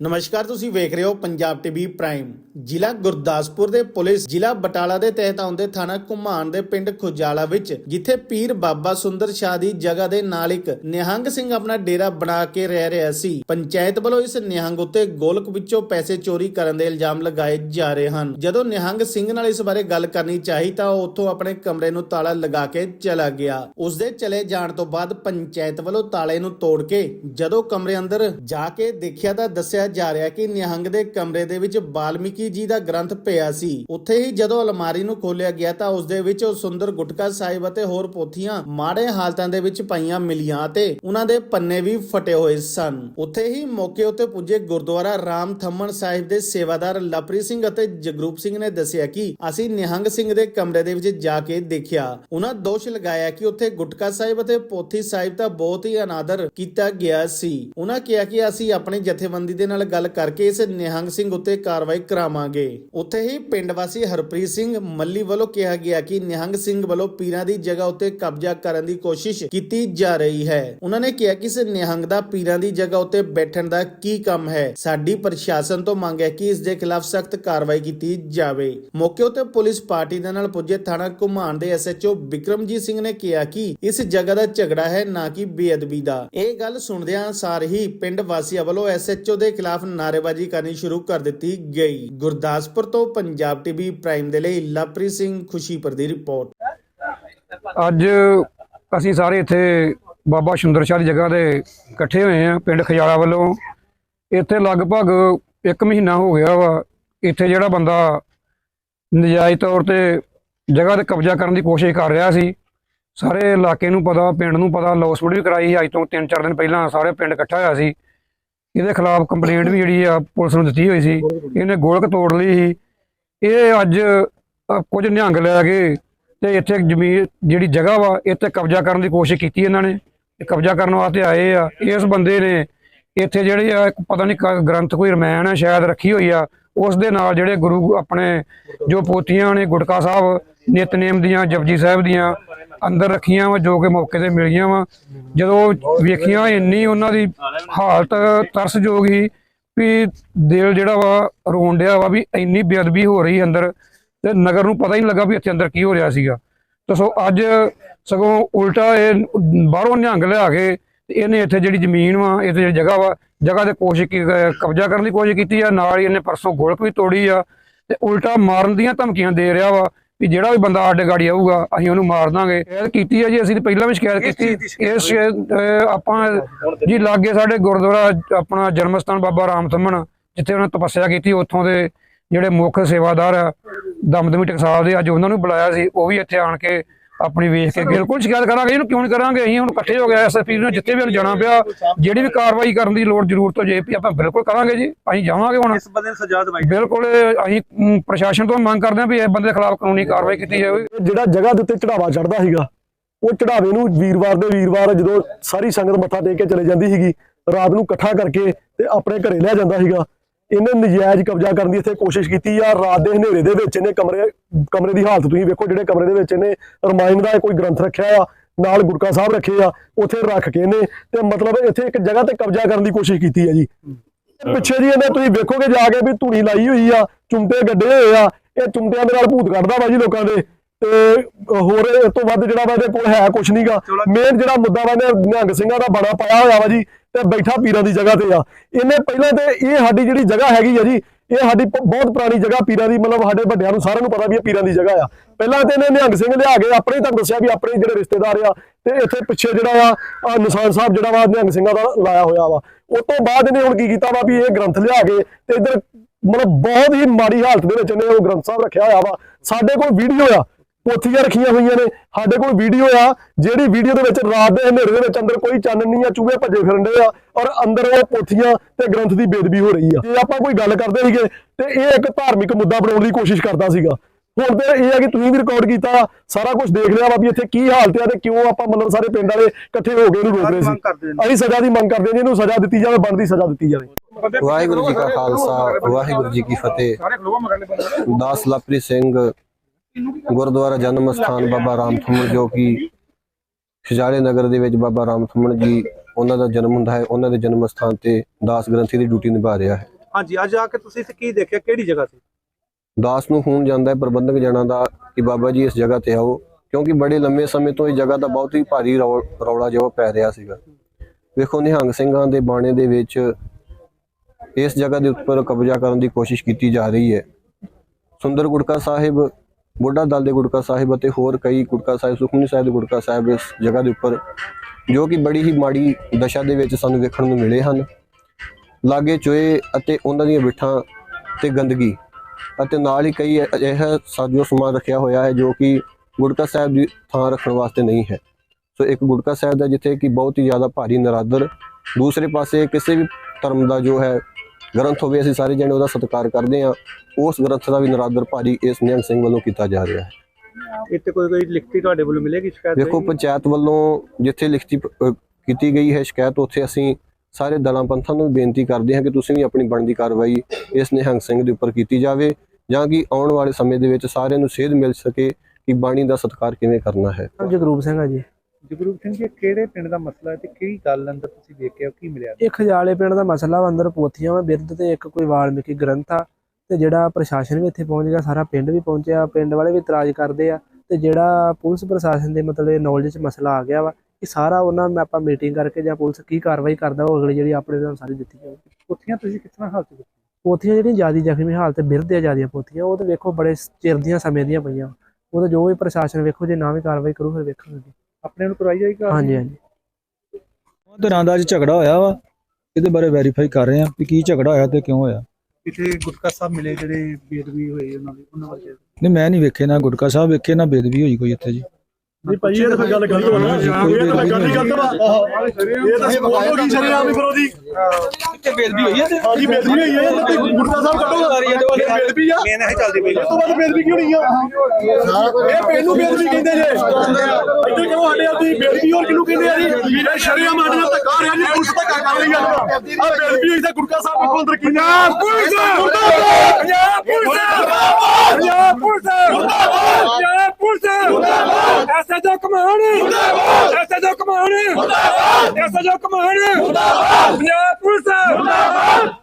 ਨਮਸਕਾਰ, ਤੁਸੀਂ ਵੇਖ ਰਹੇ ਹੋ ਪੰਜਾਬ ਟੀਵੀ ਪ੍ਰਾਈਮ। ਜ਼ਿਲ੍ਹਾ ਗੁਰਦਾਸਪੁਰ ਦੇ ਪੁਲਿਸ ਜ਼ਿਲ੍ਹਾ ਬਟਾਲਾ ਦੇ ਤਹਿਤ ਆਉਂਦੇ ਥਾਣਾ ਘੁਮਾਣ ਦੇ ਪਿੰਡ ਖੁਜਾਲਾ ਵਿੱਚ, ਜਿੱਥੇ ਪੀਰ ਬਾਬਾ ਸੁੰਦਰ ਸ਼ਾਹ ਦੀ ਜਗ੍ਹਾ ਦੇ ਨਾਲ ਇੱਕ ਨਿਹੰਗ ਸਿੰਘ ਆਪਣਾ ਡੇਰਾ ਬਣਾ ਕੇ ਰਹਿ ਰਿਹਾ ਸੀ। ਪੰਚਾਇਤ ਵੱਲੋਂ ਇਸ ਨਿਹੰਗ ਉੱਤੇ ਗੋਲਕ ਵਿੱਚੋਂ ਪੈਸੇ ਚੋਰੀ ਕਰਨ ਦੇ ਇਲਜ਼ਾਮ ਲਗਾਏ ਜਾ ਰਹੇ ਹਨ। ਜਦੋਂ ਨਿਹੰਗ ਸਿੰਘ ਨਾਲ ਇਸ ਬਾਰੇ ਗੱਲ ਕਰਨੀ ਚਾਹੀ ਤਾਂ ਉਹ ਉੱਥੋਂ ਆਪਣੇ ਕਮਰੇ ਨੂੰ ਤਾਲਾ ਲਗਾ ਕੇ ਚਲਾ ਗਿਆ। ਉਸ ਦੇ ਚਲੇ ਜਾਣ ਤੋਂ ਬਾਅਦ ਪੰਚਾਇਤ ਵੱਲੋਂ ਤਾਲੇ ਨੂੰ ਤੋੜ ਕੇ ਜਦੋਂ ਕਮਰੇ ਅੰਦਰ ਜਾ ਕੇ ਦੇਖਿਆ ਤਾਂ ਦੱਸਿਆ ਜਾ ਰਿਹਾ ਕਿ ਨਿਹੰਗ ਦੇ ਕਮਰੇ ਦੇ ਵਿੱਚ ਬਾਲਮੀਕੀ ਜੀ ਦਾ ਗ੍ਰੰਥ ਪਿਆ ਸੀ। ਉੱਥੇ ਹੀ ਜਦੋਂ ਅਲਮਾਰੀ ਨੂੰ ਖੋਲਿਆ ਗਿਆ ਤਾਂ ਉਸ ਦੇ ਵਿੱਚ ਉਹ ਸੁੰਦਰ ਗੁਟਕਾ ਸਾਹਿਬ ਅਤੇ ਹੋਰ ਪੋਥੀਆਂ ਮਾੜੇ ਹਾਲਤਾਂ ਦੇ ਵਿੱਚ ਪਈਆਂ ਮਿਲੀਆਂ ਅਤੇ ਉਹਨਾਂ ਦੇ ਪੰਨੇ ਵੀ ਫਟੇ ਹੋਏ ਸਨ। ਉੱਥੇ ਹੀ ਮੌਕੇ ਉੱਤੇ ਪੁੱਜੇ ਗੁਰਦੁਆਰਾ ਰਾਮ ਥੰਮਣ ਸਾਹਿਬ ਦੇ ਸੇਵਾਦਾਰ ਲਪਰੀ ਸਿੰਘ ਅਤੇ ਜਗਰੂਪ ਸਿੰਘ ਨੇ ਦੱਸਿਆ ਕਿ ਅਸੀਂ ਨਿਹੰਗ ਸਿੰਘ ਦੇ ਕਮਰੇ ਦੇ ਵਿੱਚ ਜਾ ਕੇ ਦੇਖਿਆ। ਉਹਨਾਂ ਦੋਸ਼ ਲਗਾਇਆ ਕਿ ਉੱਥੇ ਗੁਟਕਾ ਸਾਹਿਬ ਅਤੇ ਪੋਥੀ ਸਾਹਿਬ ਦਾ ਬਹੁਤ ਹੀ ਅਨਾਦਰ ਕੀਤਾ ਗਿਆ ਸੀ। ਉਹਨਾਂ ਕਿਹਾ ਕਿ ਅਸੀਂ ਆਪਣੀ ਜਥੇਬੰਦੀ ਦੇ ਨਾਲ ਗੱਲ ਕਰਕੇ ਇਸ ਨਿਹੰਗ ਸਿੰਘ ਉੱਤੇ ਕਾਰਵਾਈ ਕਰਾਵਾਂਗੇ। ਉੱਥੇ ਹੀ ਪਿੰਡ ਵਾਸੀ ਹਰਪ੍ਰੀਤ ਸਿੰਘ ਮੱਲੀ ਵੱਲੋਂ ਕਿਹਾ ਗਿਆ ਕਿ ਨਿਹੰਗ ਸਿੰਘ ਵੱਲੋਂ ਪੀਰਾਂ ਦੀ ਜਗ੍ਹਾ ਉੱਤੇ ਕਬਜ਼ਾ ਕਰਨ ਦੀ ਕੋਸ਼ਿਸ਼ ਕੀਤੀ ਜਾ ਰਹੀ ਹੈ। ਉਹਨਾਂ ਨੇ ਕਿਹਾ ਕਿ ਇਸ ਨਿਹੰਗ ਦਾ ਪੀਰਾਂ ਦੀ ਜਗ੍ਹਾ ਉੱਤੇ ਬੈਠਣ ਦਾ ਕੀ ਕੰਮ ਹੈ। ਸਾਡੀ ਪ੍ਰਸ਼ਾਸਨ ਤੋਂ ਮੰਗ ਹੈ ਕਿ ਇਸ ਦੇ ਖਿਲਾਫ ਸਖਤ ਕਾਰਵਾਈ ਕੀਤੀ ਜਾਵੇ। ਮੌਕੇ ਉੱਤੇ ਪੁਲਿਸ ਪਾਰਟੀ ਦੇ ਨਾਲ ਪੁੱਜੇ ਥਾਣਾ ਘੁਮਾਣ ਦੇ ਐਸਐਚਓ ਵਿਕਰਮਜੀਤ ਸਿੰਘ ਨੇ ਕਿਹਾ ਕਿ ਇਸ ਜਗ੍ਹਾ ਦਾ ਝਗੜਾ ਹੈ ਨਾ ਕਿ ਬੇਅਦਬੀ ਦਾ। ਇਹ ਗੱਲ ਸੁਣਦਿਆਂ ਸਾਰ ਹੀ ਪਿੰਡ ਵਾਸੀਆਂ ਵੱਲੋਂ ਐਸਐਚਓ ਦੇ ਖਿਲਾਫ ਨਾਅਰੇਬਾਜ਼ੀ ਕਰਨੀ ਸ਼ੁਰੂ ਕਰ ਦਿੱਤੀ ਗਈ। ਗੁਰਦਾਸਪੁਰ ਤੋਂ ਪੰਜਾਬ ਟੀਵੀ ਪ੍ਰਾਈਮ ਦੇ ਲਈ ਲਵਪ੍ਰੀਤ ਸਿੰਘ ਖੁਸ਼ੀਪੁਰ ਦੀ ਰਿਪੋਰਟ। ਅੱਜ ਅਸੀਂ ਸਾਰੇ ਇੱਥੇ ਬਾਬਾ ਸੁੰਦਰ ਸ਼ਾਹ ਦੀ ਜਗ੍ਹਾ ਤੇ ਇਕੱਠੇ ਹੋਏ ਆ ਪਿੰਡ ਖਜਾਲਾ ਵੱਲੋਂ। ਇੱਥੇ ਲਗਭਗ 1 ਮਹੀਨਾ ਹੋ ਗਿਆ ਵਾ, ਇੱਥੇ ਜਿਹੜਾ ਬੰਦਾ ਨਜਾਇਜ਼ ਤੌਰ ਤੇ ਜਗ੍ਹਾ ਤੇ ਕਬਜ਼ਾ ਕਰਨ ਦੀ ਕੋਸ਼ਿਸ਼ ਕਰ ਰਿਹਾ ਸੀ। ਸਾਰੇ ਇਲਾਕੇ ਨੂੰ ਪਤਾ, ਪਿੰਡ ਨੂੰ ਪਤਾ ਲੌਸਮੈਂਟ ਵੀ ਕਰਾਈ ਸੀ। ਅੱਜ ਤੋਂ 3-4 ਦਿਨ ਪਹਿਲਾਂ ਸਾਰੇ ਪਿੰਡ ਇਕੱਠਾ ਹੋਇਆ ਸੀ। ਇਹਦੇ ਖਿਲਾਫ ਕੰਪਲੇਂਟ ਵੀ ਜਿਹੜੀ ਆ ਪੁਲਿਸ ਨੂੰ ਦਿੱਤੀ ਹੋਈ ਸੀ। ਇਹਨੇ ਗੋਲਕ ਤੋੜ ਲਈ ਸੀ। ਇਹ ਅੱਜ ਅ, ਕੁਝ ਨਿਹੰਗ ਲੈ ਕੇ ਤੇ ਇੱਥੇ ਜ਼ਮੀਨ ਜਿਹੜੀ ਜਗ੍ਹਾ ਵਾ ਇੱਥੇ ਕਬਜ਼ਾ ਕਰਨ ਦੀ ਕੋਸ਼ਿਸ਼ ਕੀਤੀ ਇਹਨਾਂ ਨੇ। ਇਹ ਕਬਜ਼ਾ ਕਰਨ ਵਾਸਤੇ ਆਏ ਆ। ਇਸ ਬੰਦੇ ਨੇ ਇੱਥੇ ਜਿਹੜੇ ਆ ਪਤਾ ਨਹੀਂ ਗ੍ਰੰਥ ਕੋਈ ਰਮਾਇਣ ਆ ਸ਼ਾਇਦ ਰੱਖੀ ਹੋਈ ਆ। ਉਸ ਦੇ ਨਾਲ ਜਿਹੜੇ ਗੁਰੂ ਆਪਣੇ ਜੋ ਪੋਥੀਆਂ ਨੇ ਗੁਟਕਾ ਸਾਹਿਬ ਨਿਤਨੇਮ ਦੀਆਂ ਜਪਜੀ ਸਾਹਿਬ ਦੀਆਂ ਅੰਦਰ ਰੱਖੀਆਂ ਵਾ, ਜੋ ਕਿ ਮੌਕੇ ਤੇ ਮਿਲੀਆਂ ਵਾ। ਜਦੋਂ ਵੇਖੀਆਂ ਇੰਨੀ ਉਹਨਾਂ ਦੀ ਹਾਲਤ ਤਰਸਯੋਗ ਸੀ ਵੀ ਦਿਲ ਜਿਹੜਾ ਵਾ ਰੋਣ ਡਿਆ ਵਾ ਵੀ ਇੰਨੀ ਬੇਅਦਬੀ ਹੋ ਰਹੀ ਅੰਦਰ ਤੇ ਨਗਰ ਨੂੰ ਪਤਾ ਹੀ ਨਹੀਂ ਲੱਗਾ ਵੀ ਇੱਥੇ ਅੰਦਰ ਕੀ ਹੋ ਰਿਹਾ ਸੀਗਾ। ਤੇ ਸੋ ਅੱਜ ਸਗੋਂ ਉਲਟਾ ਇਹ ਬਾਹਰੋਂ ਨਿਹੰਗ ਲਿਆ ਕੇ ਇਹਨੇ ਇੱਥੇ ਜਿਹੜੀ ਜ਼ਮੀਨ ਵਾ ਇੱਥੇ ਜਿਹੜੀ ਜਗ੍ਹਾ ਵਾ, ਜਗ੍ਹਾ ਤੇ ਕੋਸ਼ਿਸ਼ ਕਬਜ਼ਾ ਕਰਨ ਦੀ ਕੋਸ਼ਿਸ਼ ਕੀਤੀ ਆ, ਨਾਲ ਹੀ ਇਹਨੇ ਪਰਸੋਂ ਗੋਲਕ ਵੀ ਤੋੜੀ ਆ ਤੇ ਉਲਟਾ ਮਾਰਨ ਦੀਆਂ ਧਮਕੀਆਂ ਦੇ ਰਿਹਾ ਵਾ ਵੀ ਜਿਹੜਾ ਵੀ ਬੰਦਾ ਸਾਡੇ ਗਾੜੀ ਆਊਗਾ ਅਸੀਂ ਉਹਨੂੰ ਮਾਰ ਦਾਂਗੇ। ਇਹ ਕੀਤੀ ਹੈ ਜੀ ਅਸੀਂ ਪਹਿਲਾਂ ਵੀ ਸ਼ਿਕਾਇਤ ਕੀਤੀ। ਇਸ ਆਪਾਂ ਜੀ ਲਾਗੇ ਸਾਡੇ ਗੁਰਦੁਆਰਾ ਆਪਣਾ ਜਨਮ ਸਥਾਨ ਬਾਬਾ ਰਾਮ ਥੰਮਣ ਜਿੱਥੇ ਉਹਨਾਂ ਤਪੱਸਿਆ ਕੀਤੀ ਉੱਥੋਂ ਦੇ ਜਿਹੜੇ ਮੁੱਖ ਸੇਵਾਦਾਰ ਆ ਦਮਦਮੀ ਟਕਸਾਲ ਦੇ ਅੱਜ ਉਹਨਾਂ ਨੂੰ ਬੁਲਾਇਆ ਸੀ ਉਹ ਵੀ ਇੱਥੇ ਆਣ ਕੇ ਆਪਣੀ ਵੇਖ ਕੇ ਬਿਲਕੁਲ ਸ਼ਿਕਾਇਤ ਕਰਾਂਗੇ ਇਹਨੂੰ ਕਿਉਂ ਨਹੀਂ ਕਰਾਂਗੇ? ਅਸੀਂ ਹੁਣ ਇਕੱਠੇ ਹੋ ਗਏ ਐਸਐਸਪੀ ਨੂੰ ਜਿੱਥੇ ਵੀ ਉਹਨੂੰ ਜਾਣਾ ਪਿਆ ਜਿਹੜੀ ਵੀ ਕਾਰਵਾਈ ਕਰਨ ਦੀ ਲੋੜ ਜ਼ਰੂਰਤ ਹੋ ਜੇ ਵੀ ਆਪਾਂ ਬਿਲਕੁਲ ਕਰਾਂਗੇ ਜੀ ਅਸੀਂ ਜਾਵਾਂਗੇ ਹੁਣ। ਇਸ ਬੰਦੇ ਨੂੰ ਸਜ਼ਾ ਦਵਾਈ ਬਿਲਕੁਲ ਅਸੀਂ ਪ੍ਰਸ਼ਾਸਨ ਤੋਂ ਮੰਗ ਕਰਦੇ ਹਾਂ ਵੀ ਇਸ ਬੰਦੇ ਦੇ ਖਿਲਾਫ ਕਾਨੂੰਨੀ ਕਾਰਵਾਈ ਕੀਤੀ ਜਾਵੇ। ਜਿਹੜਾ ਜਗ੍ਹਾ ਦੇ ਉੱਤੇ ਚੜਾਵਾ ਚੜਦਾ ਸੀਗਾ ਉਹ ਚੜਾਵੇ ਨੂੰ ਵੀਰਵਾਰ ਦੇ ਵੀਰਵਾਰ ਜਦੋਂ ਸਾਰੀ ਸੰਗਤ ਮੱਥਾ ਟੇਕ ਕੇ ਚਲੇ ਜਾਂਦੀ ਸੀਗੀ ਰਾਤ ਨੂੰ ਇਕੱਠਾ ਕਰਕੇ ਤੇ ਆਪਣੇ ਘਰੇ ਲਿਆ ਜਾਂਦਾ ਸੀਗਾ। ਇਹਨੇ ਨਜਾਇਜ਼ ਕਬਜ਼ਾ ਕਰਨ ਦੀ ਇੱਥੇ ਕੋਸ਼ਿਸ਼ ਕੀਤੀ ਆ। ਰਾਤ ਦੇ ਹਨੇਰੇ ਦੇ ਵਿੱਚ ਇਹਨੇ ਕਮਰੇ ਕਮਰੇ ਦੀ ਹਾਲਤ ਤੁਸੀਂ ਵੇਖੋ ਜਿਹੜੇ ਕਮਰੇ ਦੇ ਵਿੱਚ ਇਹਨੇ ਰਮਾਇਣ ਦਾ ਕੋਈ ਗ੍ਰੰਥ ਰੱਖਿਆ ਆ ਨਾਲ ਗੁਰਕਾ ਸਾਹਿਬ ਰੱਖੇ ਆ ਉੱਥੇ ਰੱਖ ਕੇ ਇਹਨੇ ਤੇ ਮਤਲਬ ਇੱਥੇ ਇੱਕ ਜਗ੍ਹਾ ਤੇ ਕਬਜ਼ਾ ਕਰਨ ਦੀ ਕੋਸ਼ਿਸ਼ ਕੀਤੀ ਆ ਜੀ। ਪਿੱਛੇ ਜੀ ਇਹਨੇ ਤੁਸੀਂ ਵੇਖੋਗੇ ਜਾ ਕੇ ਵੀ ਧੂਣੀ ਲਾਈ ਹੋਈ ਆ ਚੁੰਮਟੇ ਗੱਡੇ ਹੋਏ ਆ ਇਹ ਚੁੰਮਟਿਆਂ ਦੇ ਨਾਲ ਭੂਤ ਕੱਢਦਾ ਵਾ ਜੀ ਲੋਕਾਂ ਦੇ। ਤੇ ਹੋਰ ਇਹ ਤੋਂ ਵੱਧ ਜਿਹੜਾ ਵਾ ਇਹਦੇ ਕੋਲ ਹੈ ਕੁਛ ਨਹੀਂਗਾ ਮੇਨ ਜਿਹੜਾ ਮੁੱਦਾ ਵਾ ਨਿਹੰਗ ਸਿੰਘਾਂ ਦਾ ਬੜਾ ਪਾਇਆ ਹੋਇਆ ਵਾ ਜੀ। ਤੇ ਬੈਠਾ ਪੀਰਾਂ ਦੀ ਜਗ੍ਹਾ ਤੇ ਆ। ਇਹਨੇ ਪਹਿਲਾਂ ਤੇ ਇਹ ਸਾਡੀ ਜਿਹੜੀ ਜਗ੍ਹਾ ਹੈਗੀ ਆ ਜੀ, ਇਹ ਸਾਡੀ ਬਹੁਤ ਪੁਰਾਣੀ ਜਗ੍ਹਾ ਪੀਰਾਂ ਦੀ, ਮਤਲਬ ਸਾਡੇ ਵੱਡਿਆਂ ਨੂੰ ਸਾਰਿਆਂ ਨੂੰ ਪਤਾ ਵੀ ਇਹ ਪੀਰਾਂ ਦੀ ਜਗ੍ਹਾ ਆ। ਪਹਿਲਾਂ ਤੇ ਇਹਨੇ ਨਿਹੰਗ ਸਿੰਘ ਲਿਆ ਕੇ ਆਪਣੇ, ਤੁਹਾਨੂੰ ਦੱਸਿਆ ਵੀ ਆਪਣੇ ਜਿਹੜੇ ਰਿਸ਼ਤੇਦਾਰ ਆ, ਤੇ ਇੱਥੇ ਪਿੱਛੇ ਜਿਹੜਾ ਆ ਨਿਸ਼ਾਨ ਸਾਹਿਬ ਜਿਹੜਾ ਵਾ, ਨਿਹੰਗ ਸਿੰਘਾਂ ਦਾ ਲਾਇਆ ਹੋਇਆ ਵਾ। ਉਸ ਤੋਂ ਬਾਅਦ ਇਹਨੇ ਹੁਣ ਕੀ ਕੀਤਾ ਵਾ ਵੀ ਇਹ ਗ੍ਰੰਥ ਲਿਆ ਕੇ ਤੇ ਇੱਧਰ ਮਤਲਬ ਬਹੁਤ ਹੀ ਮਾੜੀ ਹਾਲਤ ਦੇ ਵਿੱਚ ਇਹਨੇ ਉਹ ਗ੍ਰੰਥ ਸਾਹਿਬ ਰੱਖਿਆ ਹੋਇਆ ਵਾ। ਸਾਡੇ ਕੋਲ ਵੀਡੀਓ ਆ। ਪੋਥੀਆਂ ਰੱਖੀਆਂ ਹੋਈਆਂ ਨੇ। ਸਾਡੇ ਕੋਲ ਵੀਡੀਓ ਆ ਜਿਹੜੀ ਵੀਡੀਓ ਦੇ ਵਿੱਚ ਰਾਤ ਦੇ ਹਨੇਰੇ ਦੇ ਵਿੱਚ ਅੰਦਰ ਕੋਈ ਚਾਨਣ ਨਹੀਂ ਆ ਚੂਹੇ ਭੱਜੇ ਫਿਰਨ ਦੇ ਆ ਔਰ ਅੰਦਰ ਉਹ ਪੋਥੀਆਂ ਤੇ ਗ੍ਰੰਥ ਦੀ ਬੇਦਬੀ ਹੋ ਰਹੀ ਆ। ਜੇ ਆਪਾਂ ਕੋਈ ਗੱਲ ਕਰਦੇ ਸੀਗੇ ਤੇ ਇਹ ਇੱਕ ਧਾਰਮਿਕ ਮੁੱਦਾ ਬਣਾਉਣ ਦੀ ਕੋਸ਼ਿਸ਼ ਕਰਦਾ ਸੀਗਾ। ਹੁਣ ਤੇ ਇਹ ਆ ਕਿ ਤੁਸੀਂ ਵੀ ਰਿਕਾਰਡ ਕੀਤਾ ਸਾਰਾ ਕੁਝ ਦੇਖ ਲਿਆ ਵਾ ਵੀ ਇੱਥੇ ਕੀ ਹਾਲਤ ਆ ਤੇ ਕਿਉਂ ਆਪਾਂ ਮਤਲਬ ਸਾਰੇ ਪਿੰਡ ਵਾਲੇ ਇਕੱਠੇ ਹੋ ਕੇ ਇਹਨੂੰ ਰੋਕ ਰਹੇ ਸੀ। ਅਸੀਂ ਸਜ਼ਾ ਦੀ ਮੰਗ ਕਰਦੇ ਹਾਂ ਜੀ ਇਹਨੂੰ ਸਜ਼ਾ ਦਿੱਤੀ ਜਾਵੇ ਬਣਦੀ ਸਜ਼ਾ ਦਿੱਤੀ ਜਾਵੇ। ਵਾਹਿਗੁਰੂ ਜੀ ਕਾ ਖਾਲਸਾ ਵਾਹਿਗੁਰੂ ਜੀ ਕੀ ਫਤਿਹ। ਦਾਸ ਲਪਰੀ ਸਿੰਘ ਗੁਰਦੁਆਰਾ ਜਨਮ ਸਥਾਨ ਬਾਬਾ ਰਾਮ ਥੁਮਣ ਜੋ ਕਿ ਖਿਜਾਲੇ ਨਗਰ ਦੇ ਵਿੱਚ ਬਾਬਾ ਰਾਮ ਥੁਮਣ ਜੀ ਉਹਨਾਂ ਦਾ ਜਨਮ ਹੁੰਦਾ ਹੈ ਉਹਨਾਂ ਦੇ ਜਨਮ ਸਥਾਨ ਤੇ ਦਾਸ ਗ੍ਰੰਥੀ ਦੀ ਡਿਊਟੀ ਨਿਭਾ ਰਿਹਾ ਹੈ। ਹਾਂਜੀ ਅੱਜ ਆ ਕੇ ਤੁਸੀਂ ਇੱਥੇ ਕੀ ਦੇਖਿਆ? ਕਿਹੜੀ ਜਗ੍ਹਾ ਸੀ? ਦਾਸ ਨੂੰ ਫੋਨ ਜਾਂਦਾ ਹੈ ਪ੍ਰਬੰਧਕ ਜਣਾ ਦਾ ਕਿ ਬਾਬਾ ਜੀ ਇਸ ਜਗ੍ਹਾ ਤੇ ਆਓ ਕਿਉਂਕਿ ਬੜੇ ਲੰਮੇ ਸਮੇਂ ਤੋਂ ਇਹ ਜਗ੍ਹਾ ਦਾ ਬਹੁਤ ਹੀ ਭਾਰੀ ਰੌਲਾ ਜਿਹਾ ਪੈ ਰਿਹਾ ਸੀਗਾ। ਵੇਖੋ ਨਿਹੰਗ ਸਿੰਘਾਂ ਦੇ ਬਾਣੇ ਦੇ ਵਿੱਚ ਇਸ ਜਗ੍ਹਾ ਦੇ ਉੱਪਰ ਕਬਜ਼ਾ ਕਰਨ ਦੀ ਕੋਸ਼ਿਸ਼ ਕੀਤੀ ਜਾ ਰਹੀ ਹੈ। ਸੁੰਦਰ ਗੁਟਕਾ ਸਾਹਿਬ ਬੁੱਢਾ ਦਲ ਦੇ ਗੁਟਕਾ ਸਾਹਿਬ ਅਤੇ ਹੋਰ ਕਈ ਗੁਟਕਾ ਸਾਹਿਬ, ਸੁਖਮਨੀ ਸਾਹਿਬ ਦੇ ਗੁਟਕਾ ਸਾਹਿਬ ਇਸ ਜਗ੍ਹਾ ਦੇ ਉੱਪਰ, ਜੋ ਕਿ ਬੜੀ ਹੀ ਮਾੜੀ ਦਸ਼ਾ ਦੇ ਵਿੱਚ ਸਾਨੂੰ ਵੇਖਣ ਨੂੰ ਮਿਲੇ ਹਨ। ਲਾਗੇ ਚੋਏ ਅਤੇ ਉਹਨਾਂ ਦੀਆਂ ਬਿੱਠਾਂ ਤੇ ਗੰਦਗੀ ਅਤੇ ਨਾਲ ਹੀ ਕਈ ਅਜਿਹਾ ਸਾਜੋ ਸਮਾਨ ਰੱਖਿਆ ਹੋਇਆ ਹੈ, ਜੋ ਕਿ ਗੁਟਕਾ ਸਾਹਿਬ ਦੀ ਥਾਂ ਰੱਖਣ ਵਾਸਤੇ ਨਹੀਂ ਹੈ। ਸੋ ਇੱਕ ਗੁਟਕਾ ਸਾਹਿਬ ਦਾ ਜਿੱਥੇ ਕਿ ਬਹੁਤ ਹੀ ਜ਼ਿਆਦਾ ਭਾਰੀ ਨਰਾਦਰ, ਦੂਸਰੇ ਪਾਸੇ ਕਿਸੇ ਵੀ ਧਰਮ ਦਾ ਜੋ ਹੈ, ਗ੍ਰੰਥ ਹੋਵੇ, ਅਸੀਂ ਸਾਰੇ ਜਣੇ ਉਹਦਾ ਸਤਿਕਾਰ ਕਰਦੇ ਹਾਂ। ਉਸ ਗ੍ਰੰਥ ਦਾ ਵੀ ਨਰਾਦਰ ਭਾਰੀ ਇਸ ਨਿਹੰਗ ਸਿੰਘ ਵੱਲੋਂ ਕੀਤਾ ਜਾ ਰਿਹਾ ਹੈ। ਇੱਥੇ ਕੋਈ ਕੋਈ ਲਿਖਤੀ ਤੁਹਾਡੇ ਵੱਲੋਂ ਮਿਲੇਗੀ ਸ਼ਿਕਾਇਤ ਦੇਖੋ? ਪੰਚਾਇਤ ਵੱਲੋਂ ਜਿੱਥੇ ਲਿਖਤੀ ਕੀਤੀ ਗਈ ਹੈ ਸ਼ਿਕਾਇਤ ਉੱਥੇ ਅਸੀਂ ਸਾਰੇ ਦਲਾਂ ਪੰਥਾਂ ਨੂੰ ਬੇਨਤੀ ਕਰਦੇ ਹਾਂ ਕਿ ਤੁਸੀਂ ਵੀ ਆਪਣੀ ਬਣਦੀ ਕਾਰਵਾਈ ਇਸ ਨਿਹੰਗ ਸਿੰਘ ਦੇ ਉੱਪਰ ਕੀਤੀ ਜਾਵੇ ਜਾਂ ਕਿ ਆਉਣ ਵਾਲੇ ਸਮੇਂ ਦੇ ਵਿੱਚ ਸਾਰਿਆਂ ਨੂੰ ਸੇਧ ਮਿਲ ਸਕੇ ਕਿ ਬਾਣੀ ਦਾ ਸਤਿਕਾਰ ਕਿਵੇਂ ਕਰਨਾ ਹੈ। ਜਗਰੂਪ ਸਿੰਘ ਆ ਜੀ। ਜਗਰੂਪ ਸਿੰਘ ਜੀ ਇਹ ਕਿਹੜੇ ਪਿੰਡ ਦਾ ਮਸਲਾ ਹੈ ਤੇ ਕਿਹੜੀ ਗੱਲ ਅੰਦਰ ਤੁਸੀਂ ਦੇਖਿਆ ਹੋ, ਕੀ ਮਿਲਿਆ? ਇਹ ਖਜਾਲੇ ਪਿੰਡ ਦਾ ਮਸਲਾ ਵਾ ਅੰਦਰ ਪੋਥੀਆਂ ਵਾ ਬਿਰਧ ਤੇ ਇੱਕ ਕੋਈ ਵਾਲਮੀਕੀ ਗ੍ਰੰਥ ਆ। ਤੇ ਜਿਹੜਾ ਪ੍ਰਸ਼ਾਸਨ ਵੀ ਇੱਥੇ ਪਹੁੰਚ ਗਿਆ ਸਾਰਾ ਪਿੰਡ ਵੀ ਪਹੁੰਚਿਆ ਪਿੰਡ ਵਾਲੇ ਵੀ ਇਤਰਾਜ਼ ਕਰਦੇ ਆ ਤੇ ਜਿਹੜਾ ਪੁਲਿਸ ਪ੍ਰਸ਼ਾਸਨ ਦੇ ਮਤਲਬ ਨੌਲੇਜ 'ਚ ਮਸਲਾ ਆ ਗਿਆ ਵਾ ਇਹ ਸਾਰਾ ਉਹਨਾਂ ਨਾਲ ਆਪਾਂ ਮੀਟਿੰਗ ਕਰਕੇ ਜਾਂ ਪੁਲਿਸ ਕੀ ਕਾਰਵਾਈ ਕਰਦਾ ਉਹ ਅਗਲੀ ਜਿਹੜੀ ਆਪਣੇ ਨਾਲ ਸਾਰੀ ਦਿੱਤੀ ਜਾਊਗੀ। ਉੱਥੀਆਂ ਤੁਸੀਂ ਕਿਸ ਤਰ੍ਹਾਂ ਹਾਲਤ ਵਿੱਚ ਪੋਥੀਆਂ ਜਿਹੜੀਆਂ ਜਿਆਦੀ ਜ਼ਖਮੀ ਹਾਲਤ ਬਿਰਧ ਆ ਜਿਆਦੀਆਂ ਪੋਥੀਆਂ ਉਹ ਤੇ ਵੇਖੋ ਬੜੇ ਚਿਰ ਦੀਆਂ ਸਮੇਂ ਦੀਆਂ ਪਈਆਂ ਉਹ ਤੇ ਜੋ ਵੀ ਪ੍ਰਸ਼ਾਸਨ ਵੇਖੋ ਜੇ ਨਾ ਵੀ ਕਾਰਵਾਈ ਕਰੂ ਫਿਰ ਵੇਖਾਂਗੇ। ਆਪਣੇ ਨੂੰ ਕਰਵਾਈ ਜਾਏਗੀ ਕਾਰਵਾਈ? ਹਾਂਜੀ ਹਾਂਜੀ। ਧਿਰਾਂ ਦਾ ਅੱਜ ਝਗੜਾ ਹੋਇਆ ਵਾ ਇਹਦੇ ਬਾਰੇ ਵੈਰੀਫਾਈ ਕਰ ਰਹੇ ਆ ਕਿ ਕੀ ਝਗੜਾ ਹੋਇਆ ਤੇ ਕਿਉਂ ਹੋਇਆ। ਇੱਥੇ ਗੁਟਕਾ ਸਾਹਿਬ ਮਿਲੇ ਜਿਹੜੇ ਬੇਦਬੀ ਹੋਈ ਉਹਨਾਂ ਦੀ, ਉਹਨਾਂ ਬਾਰੇ ਨਹੀਂ, ਮੈਂ ਨਹੀਂ ਵੇਖੇ ਨਾ ਗੁਟਕਾ ਸਾਹਿਬ, ਵੇਖੇ ਨਾ ਬੇਦਬੀ ਹੋਈ ਕੋਈ ਇੱਥੇ ਜੀ। ਨਹੀਂ ਭਾਈ ਇਹ ਤਾਂ ਗੱਲ ਗਲਤ ਹੋਣਾ ਇਹ ਤਾਂ ਗੱਲ ਹੀ ਗਲਤ ਵਾ। ਆਹੋ। ਇਹ ਤਾਂ ਸਪੋਰਟ ਹੋ ਗਈ ਸ਼ਰੇਆਮ ਹੀ ਫਿਰ ਉਹਦੀ। ਕਿੱਥੇ ਬੇਦਬੀ ਹੋਈ ਹੈ ਤੇ? ਹਾਂਜੀ ਬੇਦਬੀ ਹੋਈ ਹੈ ਤੇ ਗੁਰਦਾ ਸਾਹਿਬ ਕੱਢੋ। ਬੇਦਬੀ ਆ। ਮੈਂ ਨਹੀਂ ਚੱਲਦੀ ਪਈ ਇਸ ਤੋਂ ਬਾਅਦ ਬੇਦਬੀ ਕਿਉਂ ਨਹੀਂ ਆ? ਇਹ ਪਿੰਡ ਨੂੰ ਬੇਦਬੀ ਕਹਿੰਦੇ ਜੇ। ਇੱਧਰ ਕਿਉਂ ਸਾਡੇ ਆਪਦੀ ਬੇਦਬੀ ਹੋਰ ਕਿਹਨੂੰ ਕਹਿੰਦੇ ਆ ਜੀ? ਇਹ ਸ਼ਰੇਆਮ ਆਡੀਆਂ ਧੱਕਾ ਰਿਹਾ ਜੀ। ਪੁਲਿਸ ਧੱਕਾ ਕਰ ਰਹੀ ਆ। ਆ ਬੇਦਬੀ ਹੋਈ ਤਾਂ ਗੁਰਕਾ ਸਾਹਿਬ ਵੇਖੋ ਅੰਦਰ ਕੀ Punjab police! Punjab police! Punjab police! Punjab police ਐਸਾ ਜੋ ਕਮਾਣ ਐਸਾ ਜੋ ਕਮਾਣ ਐਸਾ ਜੋ ਕਮਾਣ ਪੰਜਾਬ ਪੁਲਿਸ।